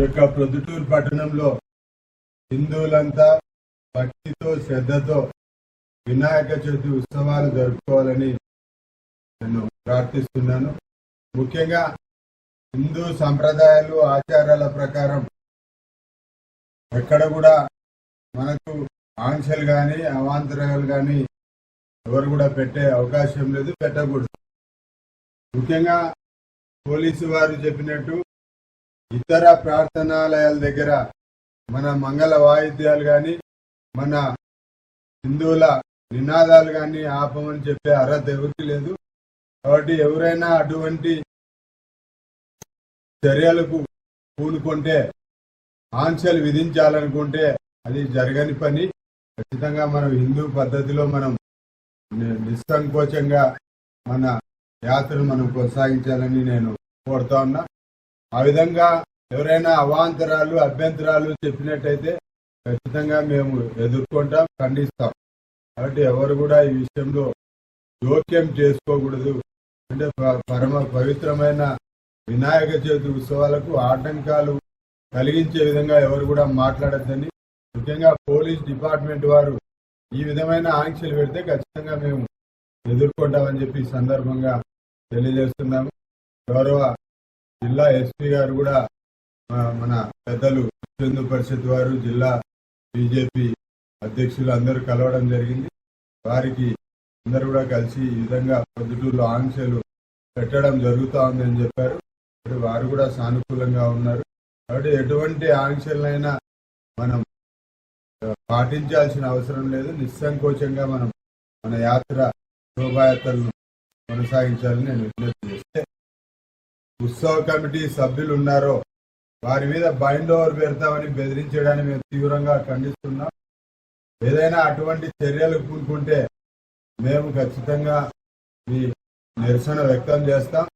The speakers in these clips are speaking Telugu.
యొక్క ప్రొద్దుటూరు పట్టణంలో హిందువులంతా భక్తితో శ్రద్ధతో వినాయక చవితి ఉత్సవాలు జరుపుకోవాలని నేను ప్రార్థిస్తున్నాను. ముఖ్యంగా హిందూ సంప్రదాయాలు ఆచారాల ప్రకారం ఎక్కడ కూడా మనకు ఆంక్షలు కానీ అవాంతరాలు కానీ ఎవరు కూడా పెట్టే అవకాశం లేదు పెట్టకూడదు. ముఖ్యంగా పోలీసు వారు చెప్పినట్టు ఇతర ప్రార్థనాలయాల దగ్గర మన మంగళ వాయిద్యాలు కానీ మన హిందువుల నినాదాలు కానీ ఆపమని చెప్పే అర్హత ఎవరికి లేదు. కాబట్టి ఎవరైనా అటువంటి చర్యలకు పూనుకుంటే ఆంక్షలు విధించాలనుకుంటే అది జరగని పని. ఖచ్చితంగా మనం హిందూ పద్ధతిలో మనం నిస్సంకోచంగా మన యాత్రను మనం కొనసాగించాలని నేను కోరుతా ఉన్నా. ఆ విధంగా ఎవరైనా అవాంతరాలు అభ్యంతరాలు చెప్పినట్టయితే ఖచ్చితంగా మేము ఎదుర్కొంటాం ఖండిస్తాం. కాబట్టి ఎవరు కూడా ఈ విషయంలో జోక్యం చేసుకోకూడదు. అంటే పరమ పవిత్రమైన వినాయక చవితి ఉత్సవాలకు ఆటంకాలు కలిగించే విధంగా ఎవరు కూడా మాట్లాడద్దని ముఖ్యంగా పోలీస్ డిపార్ట్మెంట్ వారు ఈ విధమైన ఆంక్షలు పెడితే ఖచ్చితంగా మేము ఎదుర్కొంటామని చెప్పి సందర్భంగా తెలియజేస్తున్నాము. గౌరవ జిల్లా ఎస్పీ గారు కూడా మన పెద్దలు హిందూ పరిషత్ వారు జిల్లా బీజేపీ అధ్యక్షులు అందరూ కలవడం జరిగింది. వారికి అందరూ కూడా కలిసి ఈ విధంగా పొద్దుటూరులో ఆంక్షలు పెట్టడం జరుగుతూ ఉందని చెప్పారు. వారు కూడా సానుకూలంగా ఉన్నారు. కాబట్టి ఎటువంటి ఆంక్షలైనా మనం పాటించాల్సిన అవసరం లేదు. నిస్సంకోచంగా మనం మన యాత్ర శోభాయాత్రలను కొనసాగించాలని నేను విజ్ఞప్తి చేస్తే ఉత్సవ కమిటీ సభ్యులు ఉన్నారో వారి మీద బైండ్ ఓవర్ పెడతామని బెదిరించడాన్ని మేము తీవ్రంగా ఖండిస్తున్నాం. ఏదైనా అటువంటి చర్యలు కూనుకుంటే మేము ఖచ్చితంగా మీ నిరసన వ్యక్తం చేస్తాం.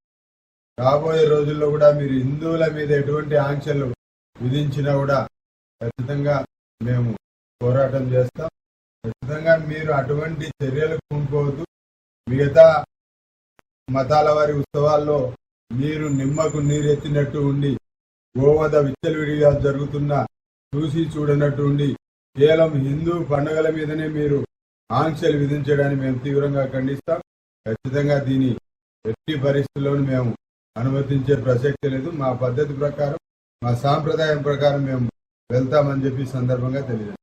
రాబోయే రోజుల్లో కూడా మీరు హిందువుల మీద ఎటువంటి ఆంక్షలు విధించినా కూడా ఖచ్చితంగా మేము పోరాటం చేస్తాం. ఖచ్చితంగా మీరు అటువంటి చర్యలు కూనుకోవద్దు మిగతా మతాల వారి ఉత్సవాల్లో మీరు నిమ్మకు నీరెత్తినట్టు ఉండి గోవద విచ్చలవిడిగా జరుగుతున్న చూసి చూడనట్టు ఉండి కేవలం హిందూ పండుగల మీదనే మీరు ఆంక్షలు విధించడాన్ని మేము తీవ్రంగా ఖండిస్తాం. ఖచ్చితంగా దీని ఎట్టి పరిస్థితుల్లోనూ మేము అనుమతించే ప్రసక్తి లేదు. మా పద్ధతి ప్రకారం మా సాంప్రదాయం ప్రకారం మేము వెళ్తామని చెప్పి ఈ సందర్భంగా తెలియదు.